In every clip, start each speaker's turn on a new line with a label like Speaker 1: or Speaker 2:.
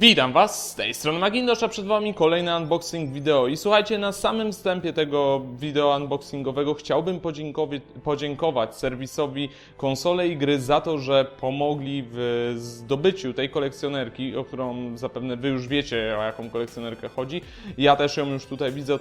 Speaker 1: Witam Was, z tej strony Magindosz, a przed Wami kolejny unboxing wideo. I słuchajcie, na samym wstępie tego wideo unboxingowego chciałbym podziękować serwisowi konsole i gry za to, że pomogli w zdobyciu tej kolekcjonerki, o którą zapewne Wy już wiecie, o jaką kolekcjonerkę chodzi. Ja też ją już tutaj widzę,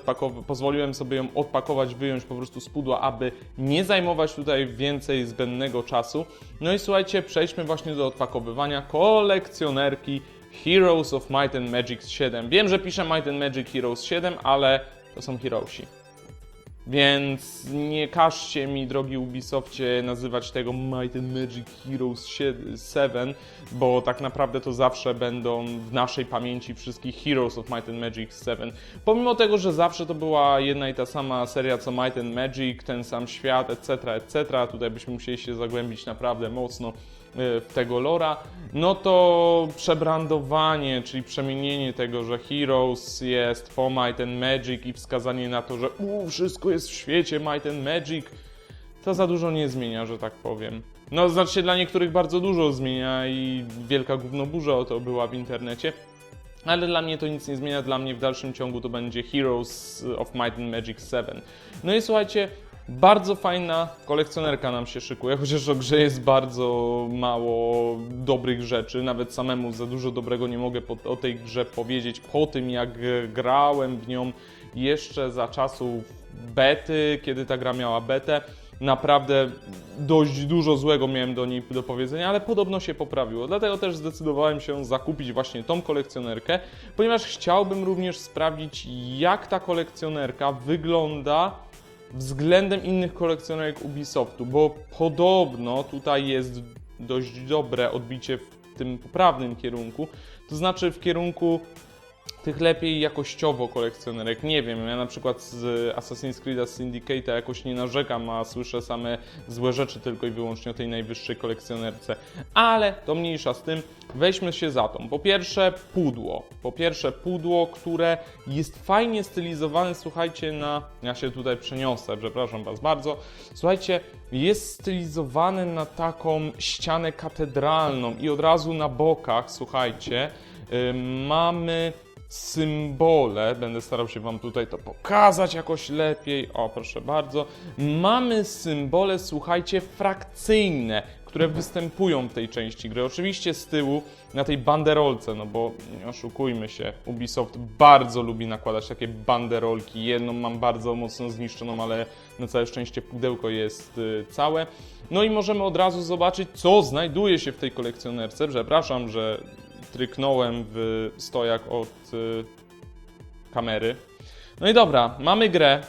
Speaker 1: pozwoliłem sobie ją odpakować, wyjąć po prostu z pudła, aby nie zajmować tutaj więcej zbędnego czasu. No i słuchajcie, przejdźmy właśnie do odpakowywania kolekcjonerki Heroes of Might and Magic 7. Wiem, że piszę Might and Magic Heroes 7, ale to są Heroesi. Więc nie każcie mi, drogi Ubisoftie, nazywać tego Might and Magic Heroes 7, bo tak naprawdę to zawsze będą w naszej pamięci wszystkich Heroes of Might and Magic 7. Pomimo tego, że zawsze to była jedna i ta sama seria co Might and Magic, ten sam świat, etc., etc., tutaj byśmy musieli się zagłębić naprawdę mocno w tego lora, no to przebrandowanie, czyli przemienienie tego, że Heroes jest po Might and Magic i wskazanie na to, że u, wszystko jest w świecie Might and Magic, to za dużo nie zmienia, że tak powiem. No, znaczy się dla niektórych bardzo dużo zmienia i wielka gównoburza o to była w internecie. Ale dla mnie to nic nie zmienia, dla mnie w dalszym ciągu to będzie Heroes of Might and Magic 7. No i słuchajcie, bardzo fajna kolekcjonerka nam się szykuje, chociaż o grze jest bardzo mało dobrych rzeczy. Nawet samemu za dużo dobrego nie mogę po, o tej grze powiedzieć po tym, jak grałem w nią jeszcze za czasów bety, kiedy ta gra miała betę. Naprawdę dość dużo złego miałem do niej do powiedzenia, ale podobno się poprawiło. Dlatego też zdecydowałem się zakupić właśnie tą kolekcjonerkę, ponieważ chciałbym również sprawdzić, jak ta kolekcjonerka wygląda względem innych kolekcjonerek Ubisoftu, bo podobno tutaj jest dość dobre odbicie w tym poprawnym kierunku, to znaczy w kierunku tych lepiej jakościowo kolekcjonerek. Nie wiem, ja na przykład z Assassin's Creed Syndicate jakoś nie narzekam, a słyszę same złe rzeczy tylko i wyłącznie o tej najwyższej kolekcjonerce. Ale to mniejsza z tym, weźmy się za tą. Po pierwsze pudło. Po pierwsze pudło, które jest fajnie stylizowane, słuchajcie, na... Ja się tutaj przeniosę, przepraszam Was bardzo. Słuchajcie, jest stylizowane na taką ścianę katedralną i od razu na bokach, słuchajcie, yy, mamy symbole. Będę starał się Wam tutaj to pokazać jakoś lepiej. O, proszę bardzo. Mamy symbole, słuchajcie, frakcyjne, które występują w tej części gry. Oczywiście z tyłu na tej banderolce, no bo nie oszukujmy się, Ubisoft bardzo lubi nakładać takie banderolki. Jedną mam bardzo mocno zniszczoną, ale na całe szczęście pudełko jest y, całe. No i możemy od razu zobaczyć, co znajduje się w tej kolekcjonerce. Przepraszam, że tryknąłem w stojak od y, kamery. No i dobra, mamy grę.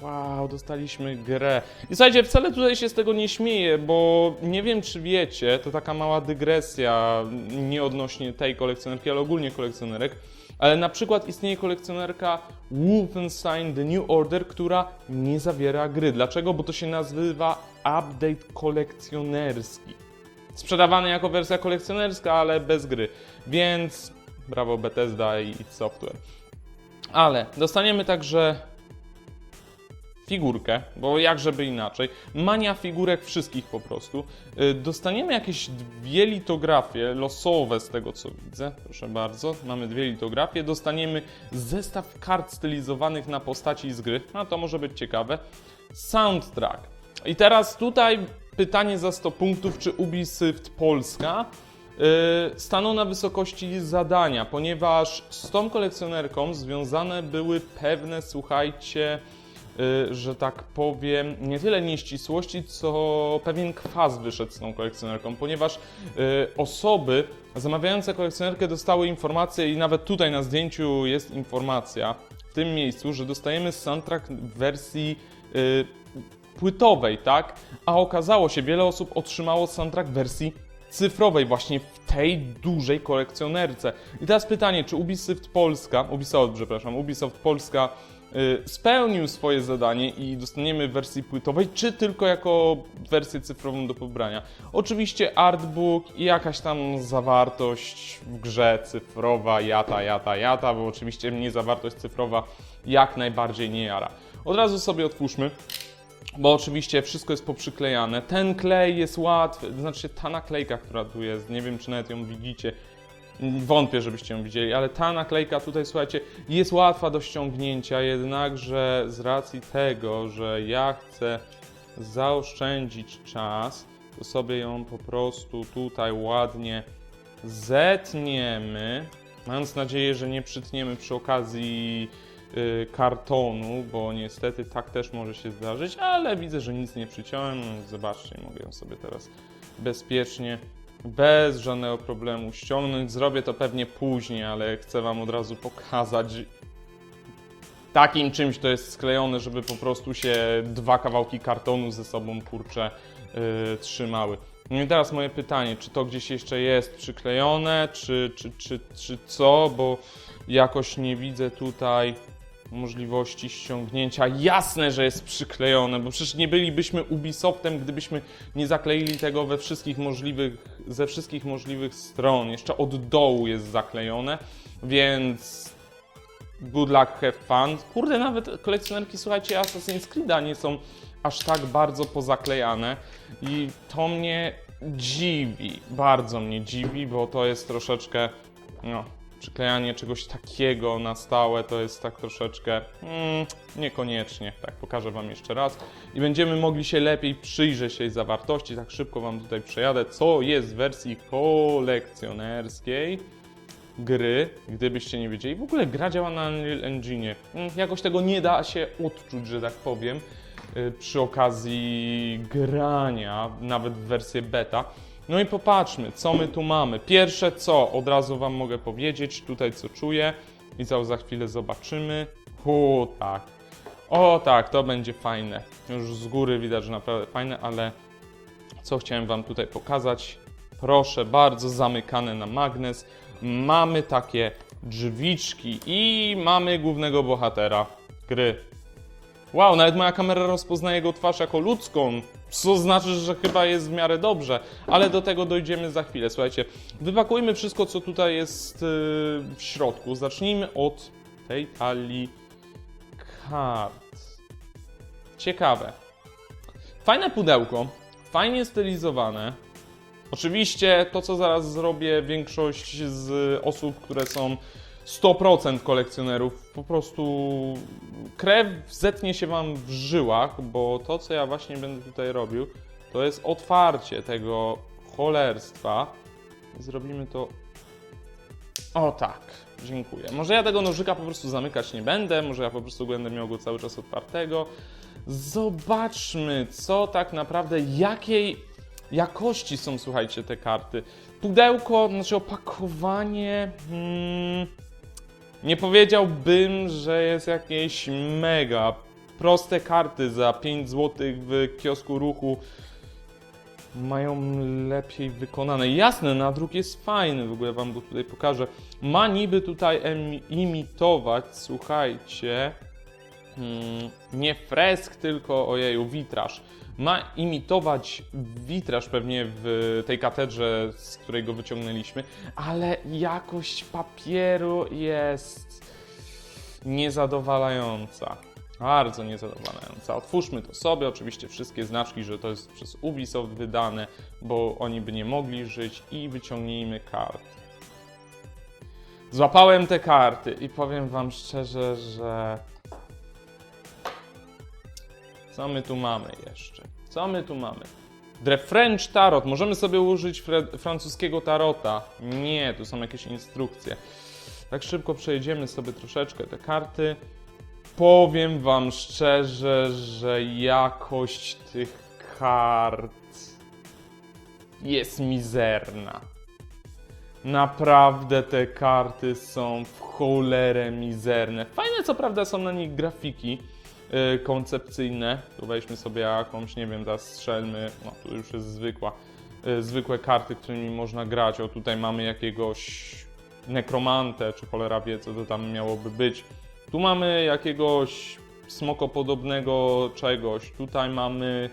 Speaker 1: Wow, dostaliśmy grę. I słuchajcie, wcale tutaj się z tego nie śmieję, bo nie wiem, czy wiecie, to taka mała dygresja, nie odnośnie tej kolekcjonerki, ale ogólnie kolekcjonerek. Ale na przykład istnieje kolekcjonerka Wolfenstein The New Order, która nie zawiera gry. Dlaczego? Bo to się nazywa update kolekcjonerski sprzedawany jako wersja kolekcjonerska, ale bez gry. Więc brawo Bethesda i id Software. Ale dostaniemy także figurkę, bo jak żeby inaczej. Mania figurek wszystkich po prostu. Y, Dostaniemy jakieś dwie litografie, losowe z tego co widzę. Proszę bardzo, mamy dwie litografie. Dostaniemy zestaw kart stylizowanych na postaci z gry. No to może być ciekawe. Soundtrack. I teraz tutaj pytanie za 100 punktów, czy Ubisoft Polska yy, stanął na wysokości zadania, ponieważ z tą kolekcjonerką związane były pewne, słuchajcie, yy, że tak powiem, nie tyle nieścisłości, co pewien kwas wyszedł z tą kolekcjonerką, ponieważ yy, osoby zamawiające kolekcjonerkę dostały informację i nawet tutaj na zdjęciu jest informacja w tym miejscu, że dostajemy soundtrack w wersji płytowej, tak? A okazało się, wiele osób otrzymało soundtrack w wersji cyfrowej, właśnie w tej dużej kolekcjonerce. I teraz pytanie, czy Ubisoft Polska, Ubisoft, przepraszam, Ubisoft Polska y, spełnił swoje zadanie i dostaniemy w wersji płytowej, czy tylko jako wersję cyfrową do pobrania. Oczywiście artbook i jakaś tam zawartość w grze cyfrowa, jata, jata, jata, bo oczywiście mnie zawartość cyfrowa jak najbardziej nie jara. Od razu sobie otwórzmy bo oczywiście wszystko jest poprzyklejane. Ten klej jest łatwy, to znaczy ta naklejka, która tu jest, nie wiem czy nawet ją widzicie, Wątpię, żebyście ją widzieli, ale ta naklejka tutaj, słuchajcie, jest łatwa do ściągnięcia, jednakże z racji tego, że ja chcę zaoszczędzić czas, to sobie ją po prostu tutaj ładnie zetniemy, mając nadzieję, że nie przytniemy przy okazji kartonu, bo niestety tak też może się zdarzyć, ale widzę, że nic nie przyciąłem. Zobaczcie, mogę ją sobie teraz bezpiecznie, bez żadnego problemu ściągnąć. Zrobię to pewnie później, ale chcę Wam od razu pokazać takim czymś to jest sklejone, żeby po prostu się dwa kawałki kartonu ze sobą, kurczę, yy, trzymały. No i teraz moje pytanie, czy to gdzieś jeszcze jest przyklejone, czy, czy, czy, czy co, bo jakoś nie widzę tutaj możliwości ściągnięcia. Jasne, że jest przyklejone, bo przecież nie bylibyśmy Ubisoftem, gdybyśmy nie zakleili tego we wszystkich możliwych, ze wszystkich możliwych stron. Jeszcze od dołu jest zaklejone, więc good luck, have fun. Kurde, nawet kolekcjonerki, słuchajcie, Assassin's Creed'a nie są aż tak bardzo pozaklejane i to mnie dziwi, bardzo mnie dziwi, bo to jest troszeczkę, no, przyklejanie czegoś takiego na stałe to jest tak troszeczkę mm, niekoniecznie. Tak, pokażę Wam jeszcze raz i będziemy mogli się lepiej przyjrzeć tej zawartości. Tak szybko Wam tutaj przejadę, co jest w wersji kolekcjonerskiej gry, gdybyście nie wiedzieli. W ogóle gra działa na Unreal Engine. Mm, Jakoś tego nie da się odczuć, że tak powiem, y, przy okazji grania, nawet w wersję beta. No i popatrzmy, co my tu mamy. Pierwsze co, od razu Wam mogę powiedzieć, tutaj co czuję i co za chwilę zobaczymy. Hu, tak. O tak, to będzie fajne. Już z góry widać, że naprawdę fajne, ale co chciałem Wam tutaj pokazać. Proszę bardzo, zamykane na magnes. Mamy takie drzwiczki i mamy głównego bohatera gry. Wow, nawet moja kamera rozpoznaje jego twarz jako ludzką, co znaczy, że chyba jest w miarę dobrze, ale do tego dojdziemy za chwilę. Słuchajcie, wypakujmy wszystko, co tutaj jest yy, w środku. Zacznijmy od tej talii kart. Ciekawe. Fajne pudełko, fajnie stylizowane. Oczywiście to, co zaraz zrobię, większość z osób, które są 100% kolekcjonerów, po prostu krew zetnie się wam w żyłach, bo to, co ja właśnie będę tutaj robił, to jest otwarcie tego cholerstwa. Zrobimy to o tak, dziękuję. Może ja tego nożyka po prostu zamykać nie będę, może ja po prostu będę miał go cały czas otwartego. Zobaczmy, co tak naprawdę, jakiej jakości są, słuchajcie, te karty. Pudełko, znaczy opakowanie. Hmm, nie powiedziałbym, że jest jakieś mega. Proste karty za 5 zł w kiosku ruchu mają lepiej wykonane. Jasne, nadruk jest fajny, w ogóle wam go tutaj pokażę. Ma niby tutaj imitować, słuchajcie, mm, nie fresk, tylko ojeju, witraż. Ma imitować witraż pewnie w tej katedrze, z której go wyciągnęliśmy, ale jakość papieru jest niezadowalająca. Bardzo niezadowalająca. Otwórzmy to sobie, oczywiście wszystkie znaczki, że to jest przez Ubisoft wydane, bo oni by nie mogli żyć i wyciągnijmy karty. Złapałem te karty i powiem wam szczerze, że co my tu mamy jeszcze? Co my tu mamy? The French Tarot. Możemy sobie użyć francuskiego tarota. Nie, tu są jakieś instrukcje. Tak szybko przejedziemy sobie troszeczkę te karty. Powiem Wam szczerze, że jakość tych kart jest mizerna. Naprawdę te karty są w cholerę mizerne. Fajne co prawda są na nich grafiki koncepcyjne. Tu weźmy sobie jakąś, nie wiem, teraz strzelmy. No tu już jest zwykła. Yy, zwykłe karty, którymi można grać. O tutaj mamy jakiegoś nekromantę, czy cholera wie co to tam miałoby być. Tu mamy jakiegoś smokopodobnego czegoś. Tutaj mamy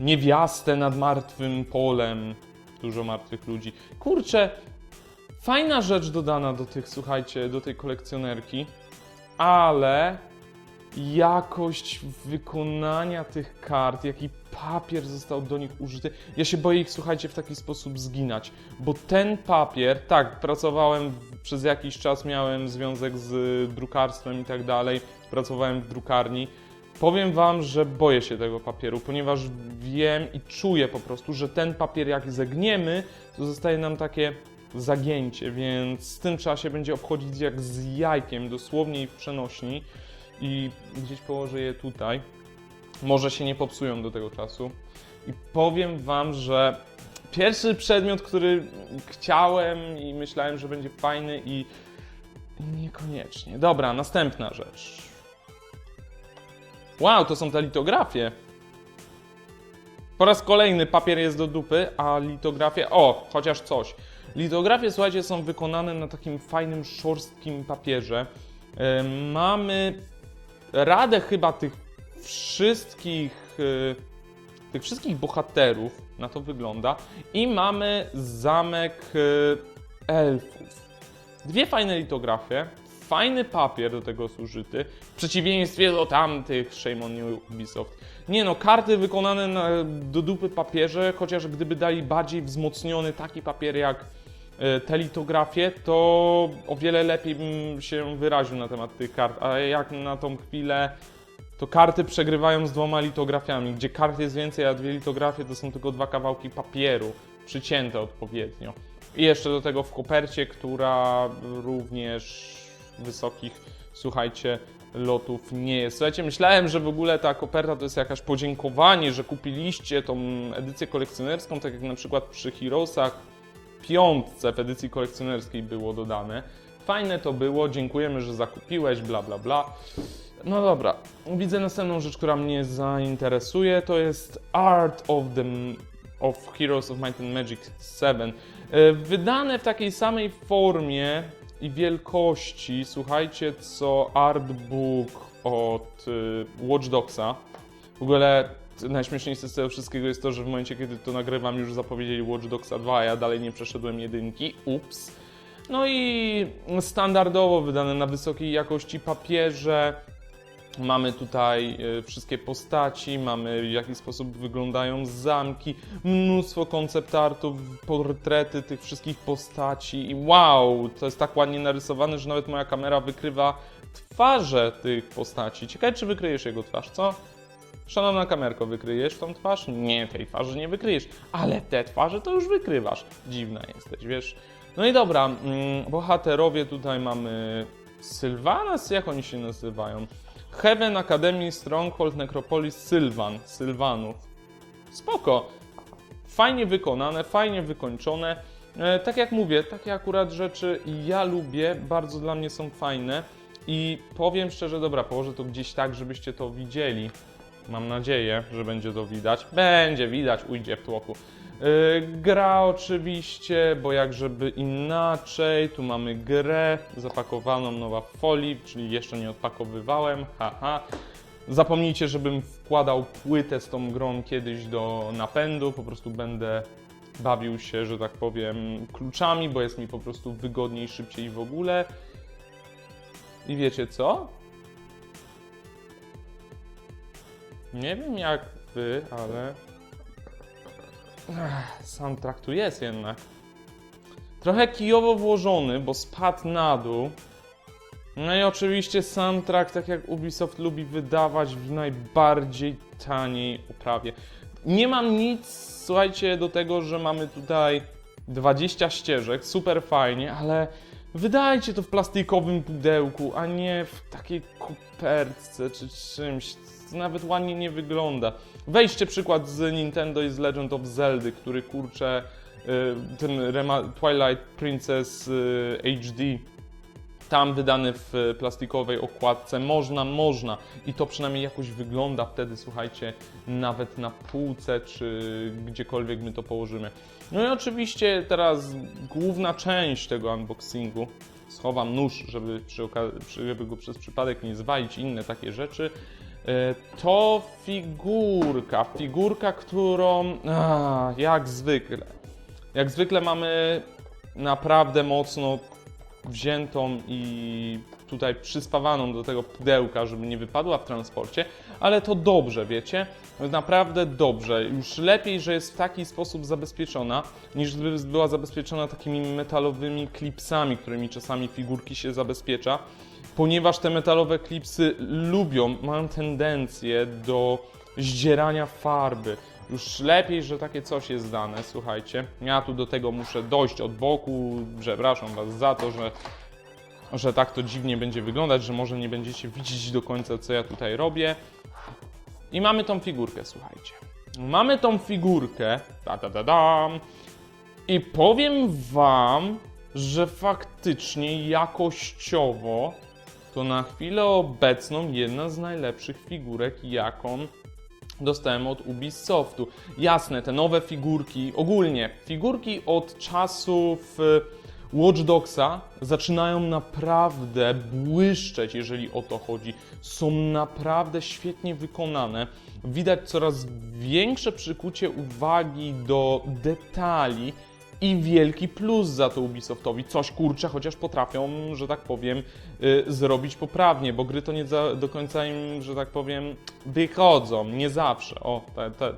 Speaker 1: niewiastę nad martwym polem. Dużo martwych ludzi. Kurczę, fajna rzecz dodana do tych, słuchajcie, do tej kolekcjonerki, ale jakość wykonania tych kart, jaki papier został do nich użyty. Ja się boję ich, słuchajcie, w taki sposób zginać, bo ten papier, tak, pracowałem w- przez jakiś czas, miałem związek z drukarstwem i tak dalej, pracowałem w drukarni. Powiem Wam, że boję się tego papieru, ponieważ wiem i czuję po prostu, że ten papier jak zegniemy, to zostaje nam takie zagięcie, więc z tym się będzie obchodzić jak z jajkiem, dosłownie i w przenośni i gdzieś położę je tutaj. Może się nie popsują do tego czasu. I powiem Wam, że pierwszy przedmiot, który chciałem i myślałem, że będzie fajny i niekoniecznie. Dobra, następna rzecz. Wow, to są te litografie. Po raz kolejny papier jest do dupy, a litografie. O, chociaż coś. Litografie, słuchajcie, są wykonane na takim fajnym, szorstkim papierze. Mamy radę chyba tych wszystkich. e, Tych wszystkich bohaterów, na to wygląda. I mamy zamek e, elfów. Dwie fajne litografie, fajny papier do tego zużyty, w przeciwieństwie do tamtych, shame on you Ubisoft. Nie no, karty wykonane na, do dupy papierze, chociaż gdyby dali bardziej wzmocniony taki papier jak te litografie, to o wiele lepiej bym się wyraził na temat tych kart, a jak na tą chwilę to karty przegrywają z dwoma litografiami, gdzie kart jest więcej, a dwie litografie to są tylko dwa kawałki papieru, przycięte odpowiednio. I jeszcze do tego w kopercie, która również wysokich, słuchajcie, lotów nie jest. Słuchajcie, myślałem, że w ogóle ta koperta to jest jakaś podziękowanie, że kupiliście tą edycję kolekcjonerską, tak jak na przykład przy Heroesach piątce w edycji kolekcjonerskiej było dodane. Fajne to było, dziękujemy, że zakupiłeś, bla bla bla. No dobra, widzę następną rzecz, która mnie zainteresuje, to jest Art of the of Heroes of Might and Magic 7. E, Wydane w takiej samej formie i wielkości, słuchajcie, co artbook od y, Watch Dogsa. W ogóle najśmieszniejsze z tego wszystkiego jest to, że w momencie, kiedy to nagrywam, już zapowiedzieli Watch Dogsa 2, a ja dalej nie przeszedłem jedynki. Ups. No i standardowo wydane na wysokiej jakości papierze. Mamy tutaj e, wszystkie postaci, mamy w jaki sposób wyglądają zamki, mnóstwo koncept artów, portrety tych wszystkich postaci i wow, to jest tak ładnie narysowane, że nawet moja kamera wykrywa twarze tych postaci. Ciekawe, czy wykryjesz jego twarz, co? Szanowna kamerko, wykryjesz tą twarz? Nie, tej twarzy nie wykryjesz, ale te twarze to już wykrywasz. Dziwna jesteś, wiesz? No i dobra, mm, bohaterowie tutaj mamy Sylvanas, jak oni się nazywają? Heaven Academy Stronghold Necropolis Sylvan, Sylwanów. Spoko. Fajnie wykonane, fajnie wykończone. E, tak jak mówię, takie akurat rzeczy ja lubię, bardzo dla mnie są fajne. I powiem szczerze, dobra, położę to gdzieś tak, żebyście to widzieli. Mam nadzieję, że będzie to widać. Będzie widać, ujdzie w tłoku. Yy, Gra oczywiście, bo jak żeby inaczej, tu mamy grę zapakowaną nowa w folii, czyli jeszcze nie odpakowywałem, haha. Zapomnijcie, żebym wkładał płytę z tą grą kiedyś do napędu, po prostu będę bawił się, że tak powiem, kluczami, bo jest mi po prostu wygodniej, szybciej w ogóle. I wiecie co? Nie wiem jak wy, ale Ech, soundtrack tu jest jednak. Trochę kijowo włożony, bo spadł na dół. No i oczywiście soundtrack, tak jak Ubisoft lubi wydawać w najbardziej taniej oprawie. Nie mam nic, słuchajcie, do tego, że mamy tutaj 20 ścieżek, super fajnie, ale wydajcie to w plastikowym pudełku, a nie w takiej kopertce czy czymś. Nawet ładnie nie wygląda. Weźcie przykład z Nintendo i z Legend of Zelda, który kurczę y, ten Twilight Princess y, HD tam wydany w plastikowej okładce. Można, można. I to przynajmniej jakoś wygląda wtedy, słuchajcie, nawet na półce, czy gdziekolwiek my to położymy. No i oczywiście teraz główna część tego unboxingu. Schowam nóż, żeby, przy- żeby go przez przypadek nie zwalić, inne takie rzeczy. E, To figurka, figurka, którą a, jak zwykle, jak zwykle mamy naprawdę mocno wziętą i tutaj przyspawaną do tego pudełka, żeby nie wypadła w transporcie, ale to dobrze, wiecie? Naprawdę dobrze. Już lepiej, że jest w taki sposób zabezpieczona, niż gdyby była zabezpieczona takimi metalowymi klipsami, którymi czasami figurki się zabezpiecza, ponieważ te metalowe klipsy lubią, mają tendencję do zdzierania farby. Już lepiej, że takie coś jest dane, słuchajcie. Ja tu do tego muszę dojść od boku. Przepraszam Was za to, że, że tak to dziwnie będzie wyglądać, że może nie będziecie widzieć do końca, co ja tutaj robię. I mamy tą figurkę, słuchajcie. Mamy tą figurkę. Da, da, da, dam. I powiem Wam, że faktycznie jakościowo to na chwilę obecną jedna z najlepszych figurek, jaką dostałem od Ubisoftu. Jasne, te nowe figurki, ogólnie figurki od czasów y, Watch Dogsa zaczynają naprawdę błyszczeć, jeżeli o to chodzi. Są naprawdę świetnie wykonane. Widać coraz większe przykucie uwagi do detali i wielki plus za to Ubisoftowi. Coś kurczę, chociaż potrafią, że tak powiem, y, zrobić poprawnie, bo gry to nie do końca im, że tak powiem, wychodzą. Nie zawsze. O,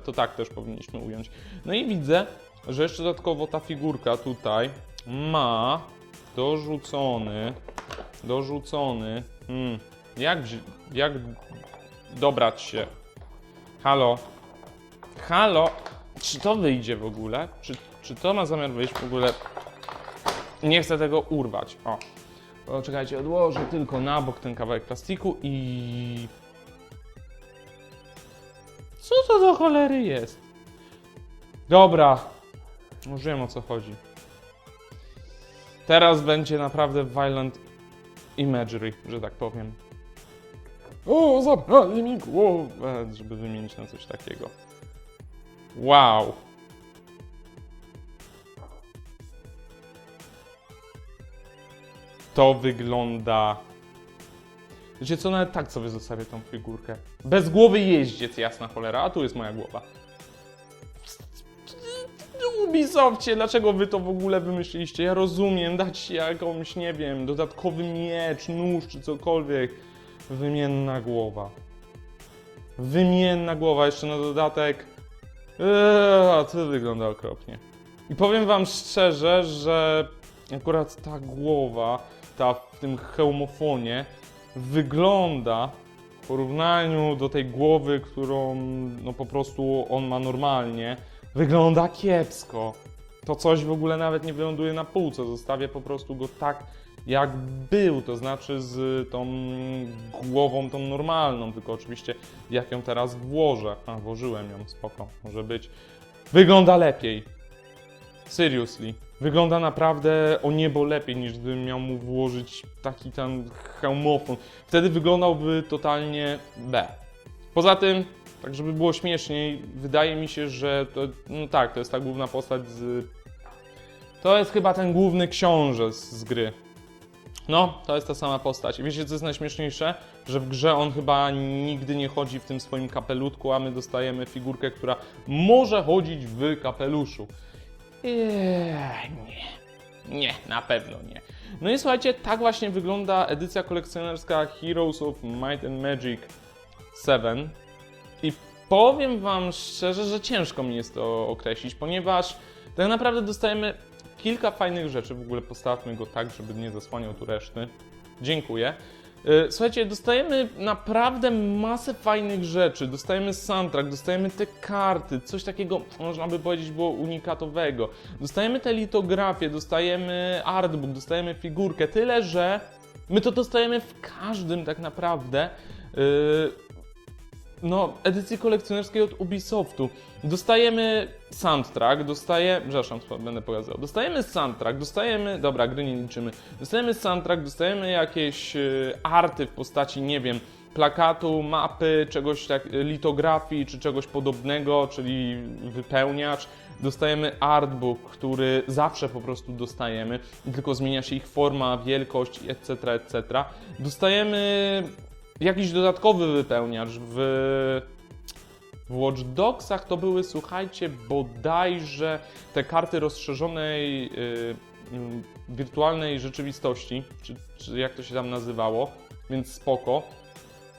Speaker 1: to tak też powinniśmy ująć. No i widzę, że jeszcze dodatkowo ta figurka tutaj ma dorzucony, dorzucony, hmm, jak, jak dobrać się? Halo? Halo? Czy to wyjdzie w ogóle? Czy, czy to ma zamiar wyjść w ogóle? Nie chcę tego urwać. O. o. Czekajcie, odłożę tylko na bok ten kawałek plastiku i... Co to do cholery jest? Dobra. Już wiem o co chodzi. Teraz będzie naprawdę violent imagery, że tak powiem. O, zabrali mi głowę, żeby wymienić na coś takiego. Wow. To wygląda. Wiecie co, nawet tak sobie zostawię tą figurkę. Bez głowy jeździec, jasna cholera, a tu jest moja głowa. Ubisoftie, dlaczego wy to w ogóle wymyśliliście? Ja rozumiem, dać jakąś, nie wiem, dodatkowy miecz, nóż czy cokolwiek. Wymienna głowa. Wymienna głowa, jeszcze na dodatek. Eee, to wygląda okropnie. I powiem wam szczerze, że akurat ta głowa, ta w tym hełmofonie, wygląda w porównaniu do tej głowy, którą no po prostu on ma normalnie, wygląda kiepsko. To coś w ogóle nawet nie wyląduje na półce, zostawię po prostu go tak jak był, to znaczy z tą głową tą normalną, tylko oczywiście jak ją teraz włożę. A, włożyłem ją, spoko, może być. Wygląda lepiej. Seriously. Wygląda naprawdę o niebo lepiej, niż gdybym miał mu włożyć taki tam hełmofon. Wtedy wyglądałby totalnie B. Poza tym, tak żeby było śmieszniej, wydaje mi się, że to, no tak, to jest ta główna postać z... To jest chyba ten główny książę z, z gry. No, to jest ta sama postać. I wiecie, co jest najśmieszniejsze? Że w grze on chyba nigdy nie chodzi w tym swoim kapelutku, a my dostajemy figurkę, która może chodzić w kapeluszu. Eee, nie. Nie, na pewno nie. No i słuchajcie, tak właśnie wygląda edycja kolekcjonerska Heroes of Might and Magic 7. I powiem Wam szczerze, że ciężko mi jest to określić, ponieważ tak naprawdę dostajemy kilka fajnych rzeczy. W ogóle postawmy go tak, żeby nie zasłaniał tu reszty. Dziękuję. E, Słuchajcie, dostajemy naprawdę masę fajnych rzeczy. Dostajemy soundtrack, dostajemy te karty, coś takiego, można by powiedzieć, było unikatowego. Dostajemy te litografie, dostajemy artbook, dostajemy figurkę. Tyle, że my to dostajemy w każdym tak naprawdę. e, no, edycji kolekcjonerskiej od Ubisoftu. Dostajemy soundtrack, dostaje... Przepraszam, będę pokazał. Dostajemy soundtrack, dostajemy... Dobra, gry nie liczymy. Dostajemy soundtrack, dostajemy jakieś y, arty w postaci, nie wiem, plakatu, mapy, czegoś tak, litografii czy czegoś podobnego, czyli wypełniacz. Dostajemy artbook, który zawsze po prostu dostajemy, tylko zmienia się ich forma, wielkość, etc., etc. Dostajemy jakiś dodatkowy wypełniacz w, w Watch Dogsach to były, słuchajcie, bodajże te karty rozszerzonej, yy, wirtualnej rzeczywistości, czy, czy jak to się tam nazywało, więc spoko.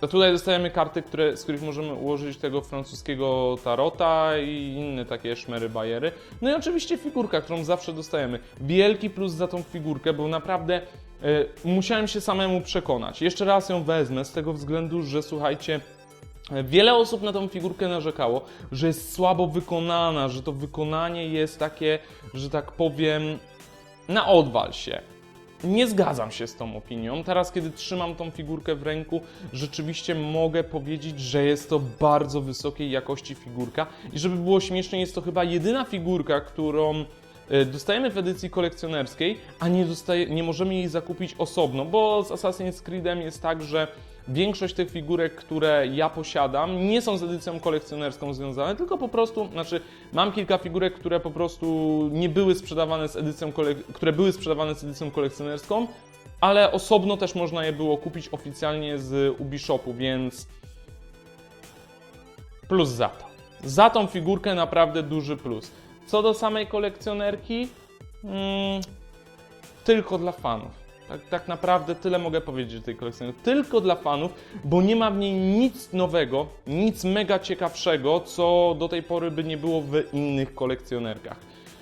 Speaker 1: To tutaj dostajemy karty, które, z których możemy ułożyć tego francuskiego tarota i inne takie szmery bajery. No i oczywiście figurka, którą zawsze dostajemy. Wielki plus za tą figurkę, bo naprawdę e, musiałem się samemu przekonać. Jeszcze raz ją wezmę z tego względu, że słuchajcie, Wiele osób na tą figurkę narzekało, że jest słabo wykonana, że to wykonanie jest takie, że tak powiem, na odwal się. Nie zgadzam się z tą opinią. Teraz, kiedy trzymam tą figurkę w ręku, rzeczywiście mogę powiedzieć, że jest to bardzo wysokiej jakości figurka. I żeby było śmiesznie, jest to chyba jedyna figurka, którą e, dostajemy w edycji kolekcjonerskiej, a nie, dostaje, nie możemy jej zakupić osobno, bo z Assassin's Creedem jest tak, że większość tych figurek, które ja posiadam, nie są z edycją kolekcjonerską związane, tylko po prostu, znaczy mam kilka figurek, które po prostu nie były sprzedawane z edycją, które były sprzedawane z edycją kolekcjonerską, ale osobno też można je było kupić oficjalnie z Ubishopu, więc plus za to. Za tą figurkę naprawdę duży plus. Co do samej kolekcjonerki, mm, tylko dla fanów. Tak, tak naprawdę tyle mogę powiedzieć o tej kolekcjonerce. Tylko dla fanów, bo nie ma w niej nic nowego, nic mega ciekawszego, co do tej pory by nie było w innych kolekcjonerkach.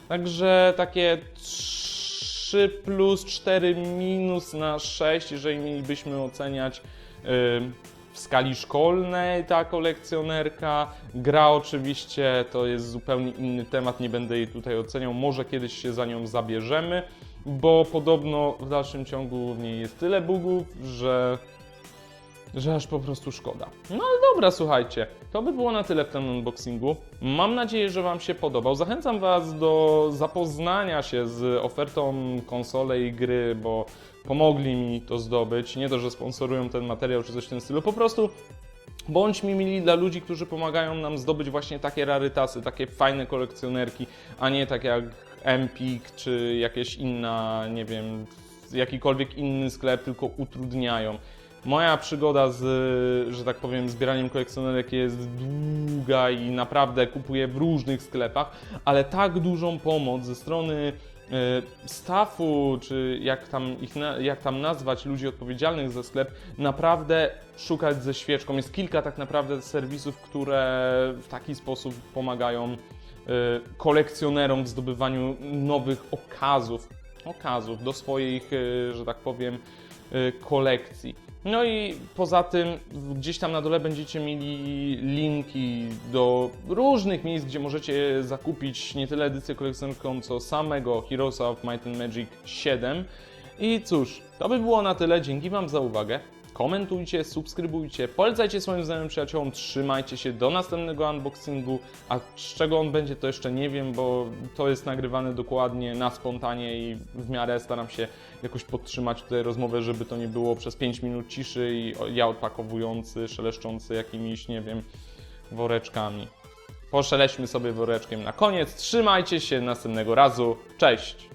Speaker 1: Także takie 3 plus, 4 minus na 6, jeżeli mielibyśmy oceniać w skali szkolnej ta kolekcjonerka. Gra oczywiście to jest zupełnie inny temat, nie będę jej tutaj oceniał. Może kiedyś się za nią zabierzemy, bo podobno w dalszym ciągu w niej jest tyle bugów, że że aż po prostu szkoda. No ale dobra, słuchajcie, to by było na tyle w tym unboxingu. Mam nadzieję, że Wam się podobał. Zachęcam Was do zapoznania się z ofertą konsole i gry, bo pomogli mi to zdobyć. Nie to, że sponsorują ten materiał czy coś w tym stylu, po prostu Bądźmy mili dla ludzi, którzy pomagają nam zdobyć właśnie takie rarytasy, takie fajne kolekcjonerki, a nie tak jak Empik czy jakieś inna, nie wiem, jakikolwiek inny sklep, tylko utrudniają. Moja przygoda z, że tak powiem, zbieraniem kolekcjonerek jest długa i naprawdę kupuję w różnych sklepach, ale tak dużą pomoc ze strony e, staffu, czy jak tam, ich jak tam nazwać, ludzi odpowiedzialnych za sklep, naprawdę szukać ze świeczką. Jest kilka tak naprawdę serwisów, które w taki sposób pomagają kolekcjonerom w zdobywaniu nowych okazów, okazów do swoich, e, że tak powiem, e, kolekcji. No i poza tym gdzieś tam na dole będziecie mieli linki do różnych miejsc, gdzie możecie zakupić nie tyle edycję kolekcjonerską, co samego Heroes of Might and Magic 7. I cóż, to by było na tyle. Dzięki Wam za uwagę. Komentujcie, subskrybujcie, polecajcie swoim znajomym przyjaciołom, trzymajcie się do następnego unboxingu, a z czego on będzie to jeszcze nie wiem, bo to jest nagrywane dokładnie na spontanie i w miarę staram się jakoś podtrzymać tutaj rozmowę, żeby to nie było przez 5 minut ciszy i ja odpakowujący, szeleszczący jakimiś, nie wiem, woreczkami. Poszeleśmy sobie woreczkiem na koniec. Trzymajcie się, następnego razu. Cześć!